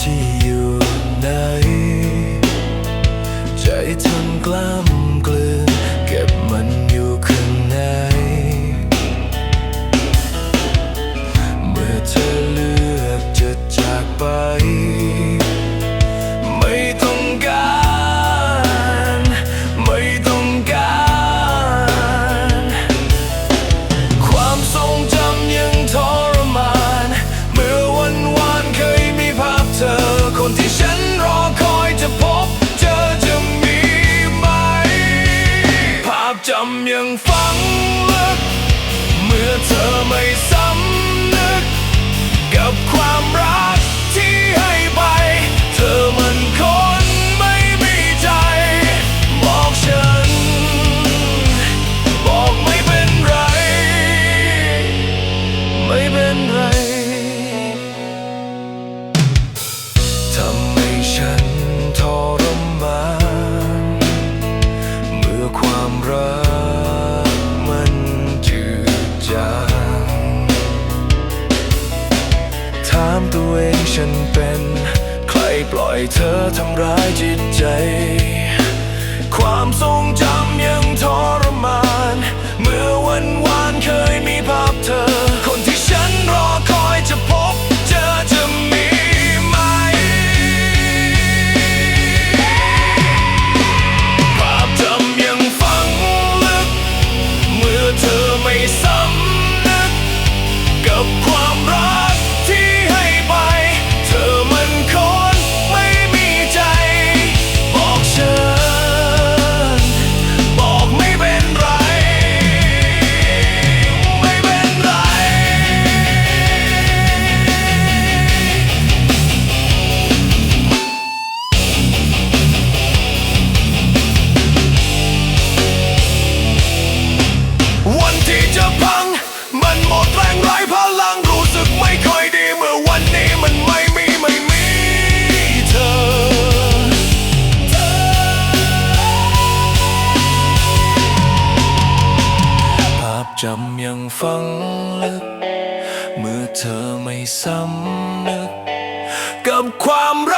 ที่อยู่ไหนใจทนกล้าำยังฝังลึก เมื่อเธอไม่สำนึก กับความรักที่ให้ไป เธอมันคนไม่มีใจ บอกฉัน บอกไม่เป็นไร ไม่เป็นไรทำให้ฉันทรมาน เมื่อความรักามตัวเองฉันเป็น ใครปล่อยเธอทำร้ายจิตใจ ความทรงจำ มันไม่มีไม่มีเธอ ภาพจำยังฝังลึก เมื่อเธอไม่สำนึก กับความรัก